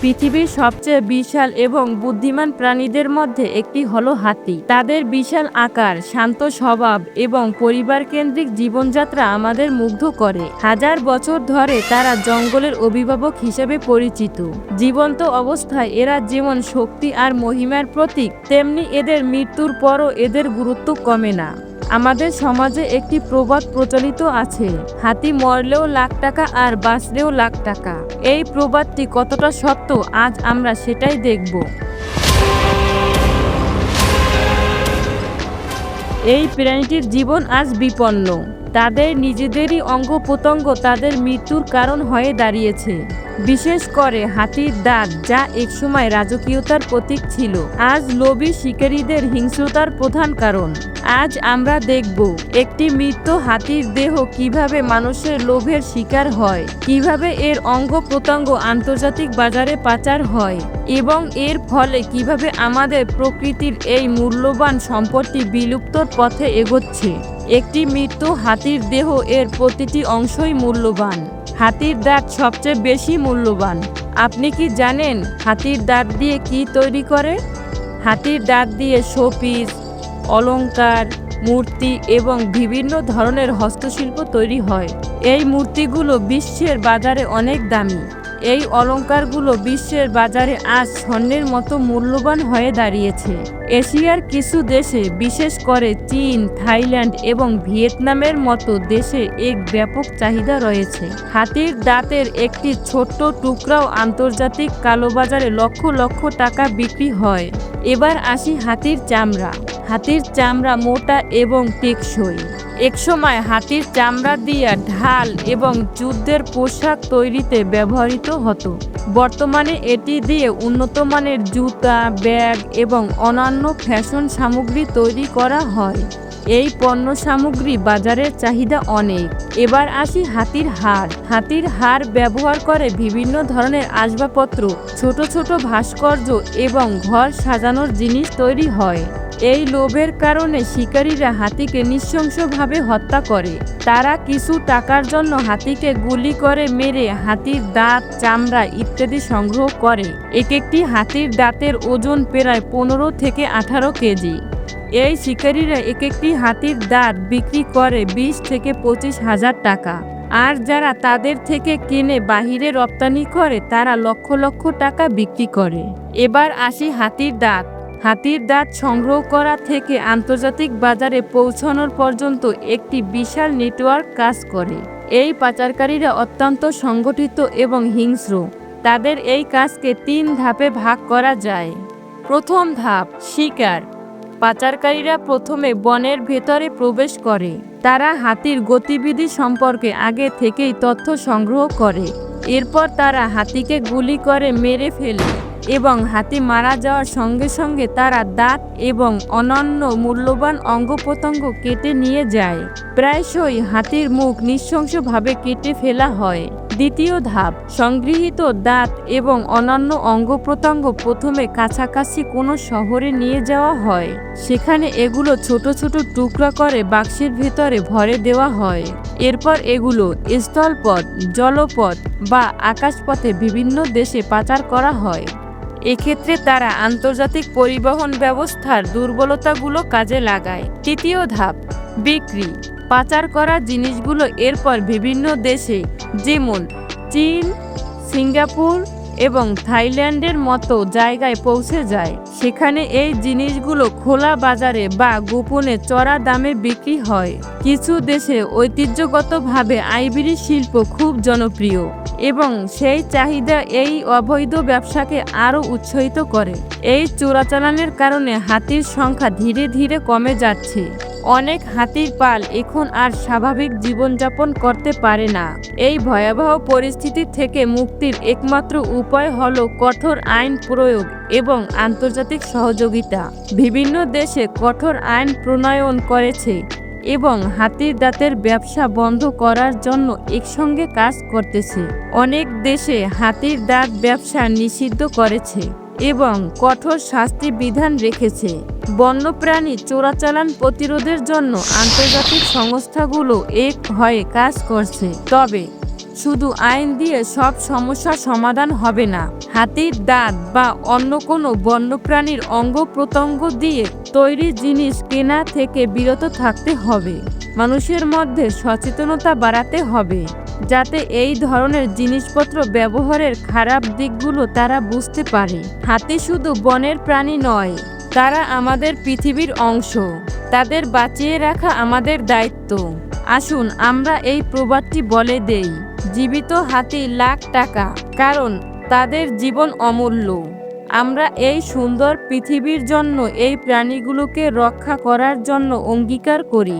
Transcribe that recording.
পৃথিবীর সবচেয়ে বিশাল এবং বুদ্ধিমান প্রাণীদের মধ্যে একটি হলো হাতি। তাদের বিশাল আকার, শান্ত স্বভাব এবং পরিবার কেন্দ্রিক জীবনযাত্রা আমাদের মুগ্ধ করে। হাজার বছর ধরে তারা জঙ্গলের অভিভাবক হিসেবে পরিচিত। জীবন্ত অবস্থায় এরা যেমন শক্তি আর মহিমার প্রতীক, তেমনি এদের মৃত্যুর পরও এদের গুরুত্ব কমে না। আমাদের সমাজে একটি প্রবাদ প্রচলিত আছে, হাতি মরলেও লাখ টাকা আর বাঁচলেও লাখ টাকা। এই প্রবাদটি কতটা সত্য আজ আমরা সেটাই দেখব। এই প্রাণীটির জীবন আজ বিপন্ন। তাদের নিজেদেরই অঙ্গ প্রত্যঙ্গ তাদের মৃত্যুর কারণ হয়ে দাঁড়িয়েছে। বিশেষ করে হাতির দাঁত, যা একসময় রাজকীয়তার প্রতীক ছিল। আজ লোভী শিকারীদের হিংস্রতার প্রধান কারণ। আজ আমরা দেখব একটি মৃত হাতির দেহ কীভাবে মানুষের লোভের শিকার হয়, কীভাবে এর অঙ্গ প্রত্যঙ্গ আন্তর্জাতিক বাজারে পাচার হয়, এবং এর ফলে কীভাবে আমাদের প্রকৃতির এই মূল্যবান সম্পদটি বিলুপ্তর পথে এগোচ্ছে। একটি মৃত হাতির দেহ এর প্রতিটি অংশই মূল্যবান। হাতির দাঁত সবচেয়ে বেশি মূল্যবান। আপনি কি জানেন হাতির দাঁত দিয়ে কি তৈরি করে? হাতির দাঁত দিয়ে শোপিস অলঙ্কার মূর্তি এবং বিভিন্ন ধরনের হস্তশিল্প তৈরি হয়। এই মূর্তিগুলো বিশ্বের বাজারে অনেক দামি। এই অলংকারগুলো বিশ্বের বাজারে আজ স্বর্ণের মতো মূল্যবান হয়ে দাঁড়িয়েছে। এশিয়ার কিছু দেশে, বিশেষ করে চীন, থাইল্যান্ড এবং ভিয়েতনামের মতো দেশে এক ব্যাপক চাহিদা রয়েছে। হাতির দাঁতের একটি ছোট্ট টুকরাও আন্তর্জাতিক কালোবাজারে লক্ষ লক্ষ টাকা বিক্রি হয়। এবার আসি হাতির চামড়া। হাতির চামড়া মোটা এবং টেকসই। একসময় হাতির চামড়া দিয়ে ঢাল এবং যুদ্ধের পোশাক তৈরিতে ব্যবহৃত হতো। বর্তমানে এটি দিয়ে উন্নত মানের জুতা, ব্যাগ এবং অন্যান্য ফ্যাশন সামগ্রী তৈরি করা হয়। এই পণ্য সামগ্রী বাজারের চাহিদা অনেক। এবার আসি হাতির হাড় হাতির হাড় ব্যবহার করে বিভিন্ন ধরনের আসবাবপত্র, ছোট ছোট ভাস্কর্য এবং ঘর সাজানোর জিনিস তৈরি হয়। এই লোভের কারণে শিকারীরা হাতিকে নৃশংসভাবে হত্যা করে। তারা কিছু টাকার জন্য হাতিকে গুলি করে মেরে হাতির দাঁত, চামড়া ইত্যাদি সংগ্রহ করে। এক একটি হাতির দাঁতের ওজন প্রায় পনেরো থেকে আঠারো কেজি। এই শিকারীরা এক একটি হাতির দাঁত বিক্রি করে বিশ থেকে পঁচিশ হাজার টাকা। আর যারা তাদের থেকে কিনে বাহিরে রপ্তানি করে, তারা লক্ষ লক্ষ টাকা বিক্রি করে। এবার আসি হাতির দাঁত। হাতির দাঁত সংগ্রহ করা থেকে আন্তর্জাতিক বাজারে পৌঁছানোর পর্যন্ত একটি বিশাল নেটওয়ার্ক কাজ করে। এই পাচারকারীরা অত্যন্ত সংগঠিত এবং হিংস্র। তাদের এই কাজকে তিন ধাপে ভাগ করা যায়। প্রথম ধাপ, শিকার। পাচারকারীরা প্রথমে বনের ভেতরে প্রবেশ করে। তারা হাতির গতিবিধি সম্পর্কে আগে থেকেই তথ্য সংগ্রহ করে। এরপর তারা হাতিকে গুলি করে মেরে ফেলে। এবং হাতি মারা যাওয়ার সঙ্গে সঙ্গে তারা দাঁত এবং অনন্য মূল্যবান অঙ্গ প্রত্যঙ্গ কেটে নিয়ে যায়। প্রায়শই হাতির মুখ নৃশংসভাবে কেটে ফেলা হয়। দ্বিতীয় ধাপ, সংগৃহীত দাঁত এবং অন্যান্য অঙ্গ প্রত্যঙ্গ প্রথমে কাছাকাছি কোনো শহরে নিয়ে যাওয়া হয়। সেখানে এগুলো ছোট ছোট টুকরা করে বাক্সের ভিতরে ভরে দেওয়া হয়। এরপর এগুলো স্থলপথ, জলপথ বা আকাশপথে বিভিন্ন দেশে পাচার করা হয়। এক্ষেত্রে তারা আন্তর্জাতিক পরিবহন ব্যবস্থার দুর্বলতাগুলো কাজে লাগায়। তৃতীয় ধাপ, বিক্রি। পাচার করা জিনিসগুলো এরপর বিভিন্ন দেশে, যেমন চীন, সিঙ্গাপুর এবং থাইল্যান্ডের মতো জায়গায় পৌঁছে যায়। সেখানে এই জিনিসগুলো খোলা বাজারে বা গোপনে চড়া দামে বিক্রি হয়। কিছু দেশে ঐতিহ্যগতভাবে আইবিরি শিল্প খুব জনপ্রিয় এবং সেই চাহিদা এই অবৈধ ব্যবসাকে আরও উৎসাহিত করে। এই চোরাচালানের কারণে হাতির সংখ্যা ধীরে ধীরে কমে যাচ্ছে। অনেক হাতির পাল এখন আর স্বাভাবিক জীবনযাপন করতে পারে না। এই ভয়াবহ পরিস্থিতি থেকে মুক্তির একমাত্র উপায় হল কঠোর আইন প্রয়োগ এবং আন্তর্জাতিক সহযোগিতা। বিভিন্ন দেশে কঠোর আইন প্রণয়ন করেছে এবং হাতির দাঁতের ব্যবসা বন্ধ করার জন্য একসঙ্গে কাজ করতেছে। অনেক দেশে হাতির দাঁত ব্যবসা নিষিদ্ধ করেছে। এবং কঠোর শাস্তি বিধান রেখেছে। বন্যপ্রাণী চোরাচালান প্রতিরোধের জন্য আন্তর্জাতিক সংস্থাগুলো এক হয়ে কাজ করছে। তবে শুধু আইন দিয়ে সব সমস্যার সমাধান হবে না, হাতির দাঁত বা অন্য কোনো বন্যপ্রাণীর অঙ্গ প্রত্যঙ্গ দিয়ে তৈরি জিনিস কেনা থেকে বিরত থাকতে হবে। মানুষের মধ্যে সচেতনতা বাড়াতে হবে। যাতে এই ধরনের জিনিসপত্র ব্যবহারের খারাপ দিকগুলো তারা বুঝতে পারে। হাতি শুধু বনের প্রাণী নয়, তারা আমাদের পৃথিবীর অংশ। তাদের বাঁচিয়ে রাখা আমাদের দায়িত্ব। আসুন, আমরা এই প্রবাদটি বলে দেই, জীবিত হাতি লাখ টাকা, কারণ তাদের জীবন অমূল্য। আমরা এই সুন্দর পৃথিবীর জন্য এই প্রাণীগুলোকে রক্ষা করার জন্য অঙ্গীকার করি।